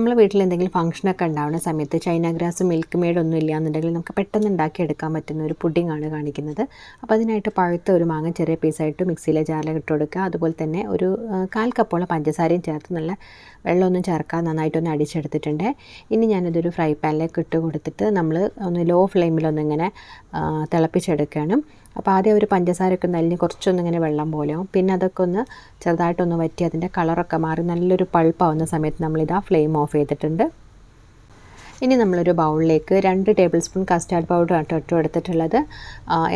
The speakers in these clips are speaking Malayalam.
നമ്മളെ വീട്ടിൽ എന്തെങ്കിലും ഫംഗ്ഷനൊക്കെ ഉണ്ടാവുന്ന സമയത്ത് ചൈന ഗ്രാസ് മിൽക്ക് മെയ്ഡ് ഒന്നും ഇല്ല എന്നുണ്ടെങ്കിൽ നമുക്ക് പെട്ടെന്ന് ഉണ്ടാക്കിയെടുക്കാൻ പറ്റുന്ന ഒരു പുഡിംഗ് ആണ് കാണിക്കുന്നത്. അപ്പോൾ അതിനായിട്ട് പഴുത്ത ഒരു മാങ്ങ ചെറിയ പീസായിട്ട് മിക്സിയിലെ ജാറിൽ ഇട്ട് കൊടുക്കുക. അതുപോലെ തന്നെ ഒരു കാൽ കപ്പോളം പഞ്ചസാരയും ചേർത്ത് നല്ല വെള്ളമൊന്നും ചേർക്കാതെ നന്നായിട്ടൊന്ന് അടിച്ചെടുത്തിട്ടുണ്ട്. ഇനി ഞാനിതൊരു ഫ്രൈ പാനിലേക്ക് ഇട്ട് കൊടുത്തിട്ട് നമ്മൾ ഒന്ന് ലോ ഫ്ലെയിമിലൊന്നിങ്ങനെ തിളപ്പിച്ചെടുക്കണം അപ്പോൾ ആദ്യം ഒരു പഞ്ചസാരയൊക്കെ നലിഞ്ഞ് കുറച്ചൊന്ന് ഇങ്ങനെ വെള്ളം പോലെയാവും പിന്നെ അതൊക്കെ ഒന്ന് ചെറുതായിട്ടൊന്ന് വറ്റി അതിന്റെ കളറൊക്കെ മാറി നല്ലൊരു പൾപ്പാവുന്ന സമയത്ത് നമ്മളിതാ ഫ്ലെയിം ഓഫ് ചെയ്തിട്ടുണ്ട്. ഇനി നമ്മളൊരു ബൗളിലേക്ക് രണ്ട് ടേബിൾ സ്പൂൺ കസ്റ്റാർഡ് പൗഡർ ആട്ടോ എടുത്തിട്ടുള്ളത്.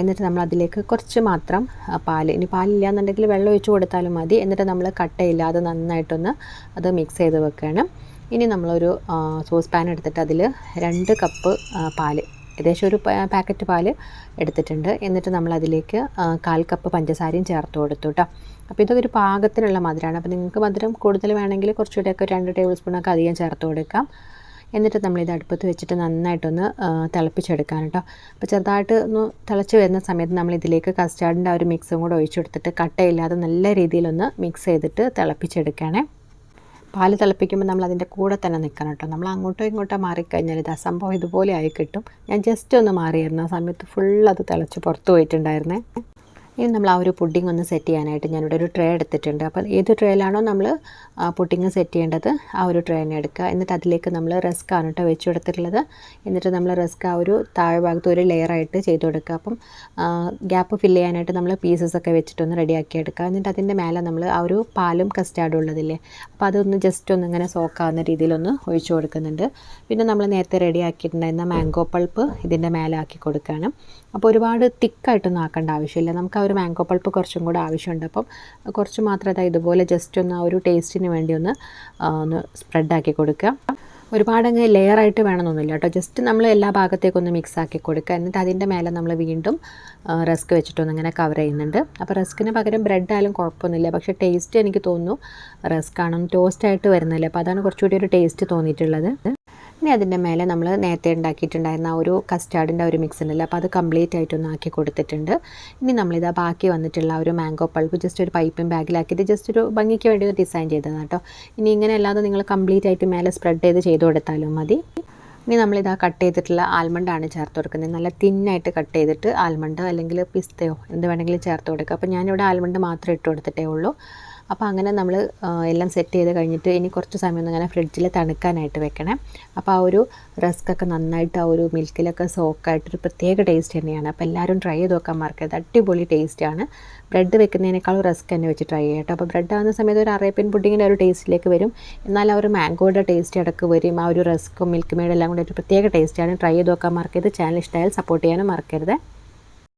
എന്നിട്ട് നമ്മൾ അതിലേക്ക് കുറച്ച് മാത്രം പാൽ പാൽ. ഇനി പാലില്ല എന്നുണ്ടെങ്കിൽ വെള്ളം ഒഴിച്ച് കൊടുത്താലും മതി. എന്നിട്ട് നമ്മൾ കട്ടയില്ലാതെ നന്നായിട്ടൊന്ന് അത് മിക്സ് ചെയ്ത് വെക്കുകയാണ് ഇനി നമ്മളൊരു സോസ് പാൻ എടുത്തിട്ട് അതിൽ രണ്ട് കപ്പ് പാൽ പാൽ. ഏകദേശം ഒരു പാക്കറ്റ് പാൽ എടുത്തിട്ടുണ്ട്. എന്നിട്ട് നമ്മൾ അതിലേക്ക് കാൽ കപ്പ് പഞ്ചസാരയും ചേർത്ത് കൊടുത്തു കേട്ടോ അപ്പോൾ ഇതൊക്കെ ഒരു പാകത്തിനുള്ള മധുരമാണ് അപ്പോൾ നിങ്ങൾക്ക് മധുരം കൂടുതൽ വേണമെങ്കിൽ കുറച്ചുകൂടെയൊക്കെ രണ്ട് ടേബിൾ സ്പൂണൊക്കെ അധികം ചേർത്ത് കൊടുക്കാം. എന്നിട്ട് നമ്മളിത് അടുപ്പത്ത് വെച്ചിട്ട് നന്നായിട്ടൊന്ന് തിളപ്പിച്ചെടുക്കാൻ കേട്ടോ അപ്പോൾ ചെറുതായിട്ട് ഒന്ന് തിളച്ച് വരുന്ന സമയത്ത് നമ്മൾ ഇതിലേക്ക് കസ്റ്റാർഡിന്റെ ആ ഒരു മിക്സും കൂടെ ഒഴിച്ചു കൊടുത്തിട്ട് കട്ടയില്ലാതെ നല്ല രീതിയിലൊന്ന് മിക്സ് ചെയ്തിട്ട് തിളപ്പിച്ചെടുക്കണേ. പാൽ തിളപ്പിക്കുമ്പോൾ നമ്മൾ അതിന്റെ കൂടെ തന്നെ നിൽക്കണം കേട്ടോ. നമ്മൾ അങ്ങോട്ടോ ഇങ്ങോട്ടോ മാറിക്കഴിഞ്ഞാൽ ഇത് അസംഭവം ഇതുപോലെ ആയി കിട്ടും. ഞാൻ ജസ്റ്റ് ഒന്ന് മാറിയായിരുന്നു ആ സമയത്ത് ഫുൾ അത് തിളച്ച് പുറത്ത് പോയിട്ടുണ്ടായിരുന്നേ. ഇനി നമ്മൾ ആ ഒരു പുഡിംഗ് ഒന്ന് സെറ്റ് ചെയ്യാനായിട്ട് ഞാനിവിടെ ഒരു ട്രേ എടുത്തിട്ടുണ്ട്. അപ്പോൾ ഏത് ട്രേയിലാണോ നമ്മൾ പുഡിംഗ് സെറ്റ് ചെയ്യേണ്ടത് ആ ഒരു ട്രേ തന്നെ എടുക്കുക. എന്നിട്ട് അതിലേക്ക് നമ്മൾ റസ്ക് ആണ് കേട്ടോ വെച്ച് കൊടുത്തിട്ടുള്ളത്. എന്നിട്ട് നമ്മൾ റസ്ക് ആ ഒരു താഴെ ഭാഗത്ത് ഒരു ലെയറായിട്ട് ചെയ്ത് കൊടുക്കുക. അപ്പം ഗ്യാപ്പ് ഫില്ല് ചെയ്യാനായിട്ട് നമ്മൾ പീസസ് ഒക്കെ വെച്ചിട്ടൊന്ന് റെഡിയാക്കി എടുക്കുക. എന്നിട്ട് അതിന്റെ മേലെ നമ്മൾ ആ ഒരു പാലും കസ്റ്റാർഡും ഉള്ളതില്ലേ? അപ്പോൾ അതൊന്ന് ജസ്റ്റ് ഒന്ന് ഇങ്ങനെ സോക്കാവുന്ന രീതിയിലൊന്ന് ഒഴിച്ചു കൊടുക്കുന്നുണ്ട്. പിന്നെ നമ്മൾ നേരത്തെ റെഡിയാക്കിയിട്ടുണ്ടായിരുന്ന മാംഗോ പൾപ്പ് ഇതിന്റെ മേലെ ആക്കി കൊടുക്കുകയാണ്. അപ്പോൾ ഒരുപാട് തിക്കായിട്ടൊന്നും ആക്കേണ്ട ആവശ്യമില്ല. നമുക്ക് ഒരു മാംഗോ പൾപ്പ് കുറച്ചും കൂടെ ആവശ്യമുണ്ട്. അപ്പം കുറച്ച് മാത്രം ഇതുപോലെ ജസ്റ്റ് ഒന്ന് ആ ഒരു ടേസ്റ്റിന് വേണ്ടി ഒന്ന് ഒന്ന് സ്പ്രെഡാക്കി കൊടുക്കുക. ഒരുപാട് അങ്ങ് ലെയറായിട്ട് വേണമെന്നൊന്നുമില്ല കേട്ടോ. ജസ്റ്റ് നമ്മൾ എല്ലാ ഭാഗത്തേക്കും ഒന്ന് മിക്സ് ആക്കി കൊടുക്കുക. എന്നിട്ട് അതിന്റെ മേലെ നമ്മൾ വീണ്ടും റസ്ക് വെച്ചിട്ടൊന്ന് ഇങ്ങനെ കവർ ചെയ്യുന്നുണ്ട്. അപ്പോൾ റസ്കിന് പകരം ബ്രെഡ് ആയാലും കുഴപ്പമൊന്നുമില്ല. പക്ഷേ ടേസ്റ്റ് എനിക്ക് തോന്നുന്നു റസ്ക് ആണ് ടോസ്റ്റ് ആയിട്ട് വരുന്നില്ല. അപ്പോൾ അതാണ് കുറച്ചുകൂടി ഒരു ടേസ്റ്റ് തോന്നിയിട്ടുള്ളത്. ഇനി അതിന്റെ മേലെ നമ്മൾ നേരത്തെ ഉണ്ടാക്കിയിട്ടുണ്ടായിരുന്ന ആ ഒരു കസ്റ്റാർഡിന്റെ ഒരു മിക്സ് ഉണ്ടല്ലോ അപ്പോൾ അത് കംപ്ലീറ്റ് ആയിട്ടൊന്ന് ആക്കി കൊടുത്തിട്ടുണ്ട്. ഇനി നമ്മളിതാ ബാക്കി വന്നിട്ടുള്ള ഒരു മാംഗോ പൾപ്പ് ജസ്റ്റ് ഒരു പൈപ്പിംഗ് ബാഗിലാക്കിയിട്ട് ജസ്റ്റ് ഒരു ഭംഗിക്ക് വേണ്ടി ഒരു ഡിസൈൻ ചെയ്തതാണ് കേട്ടോ. ഇനി ഇങ്ങനെ അല്ലാതെ നിങ്ങൾ കംപ്ലീറ്റ് ആയിട്ട് മേലെ സ്പ്രെഡ് ചെയ്ത് ചെയ്ത് കൊടുത്താലും മതി. ഇനി നമ്മളിതാ കട്ട് ചെയ്തിട്ടുള്ള ആൽമണ്ടാണ് ചേർത്ത് കൊടുക്കുന്നത്. നല്ല തിന്നായിട്ട് കട്ട് ചെയ്തിട്ട് ആൽമണ്ട് അല്ലെങ്കിൽ പിസ്തയോ എന്ത് വേണമെങ്കിലും ചേർത്ത് കൊടുക്കുക. അപ്പോൾ ഞാനിവിടെ ആൽമണ്ട് മാത്രമേ ഇട്ട് കൊടുത്തിട്ടേ ഉള്ളൂ. അപ്പോൾ അങ്ങനെ നമ്മൾ എല്ലാം സെറ്റ് ചെയ്ത് കഴിഞ്ഞിട്ട് ഇനി കുറച്ച് സമയം ഇങ്ങനെ ഫ്രിഡ്ജിൽ തണുക്കാനായിട്ട് വെക്കണേ. അപ്പോൾ ആ ഒരു റസ്ക് ഒക്കെ നന്നായിട്ട് ആ ഒരു മിൽക്കിലൊക്കെ സോക്കായിട്ടൊരു പ്രത്യേക ടേസ്റ്റ് തന്നെയാണ്. അപ്പോൾ എല്ലാവരും ട്രൈ ചെയ്ത് നോക്കാൻ മറക്കരുത്. അടിപൊളി ടേസ്റ്റാണ് ബ്രെഡ് വെക്കുന്നതിനേക്കാളും റസ്ക് തന്നെ വെച്ച് ട്രൈ ചെയ്യട്ടോ അപ്പോൾ ബ്രെഡ് ആകുന്ന സമയത്ത് ഒരു അറേബ്യൻ പുഡിങ്ങിന്റെ ഒരു ടേസ്റ്റിലേക്ക് വരും. എന്നാൽ ആ ഒരു മാംഗോയുടെ ടേസ്റ്റ് ഇടയ്ക്ക് വരും. ആ ഒരു റസ്ക്കും മിൽക്ക് മെയ്ഡ് എല്ലാം കൂടെ ഒരു പ്രത്യേക ടേസ്റ്റാണ് ട്രൈ ചെയ്ത് നോക്കാൻ മറക്കരുത്. ചാനൽ ഇഷ്ടമായാൽ സപ്പോർട്ട് ചെയ്യാനും മറക്കരുത്.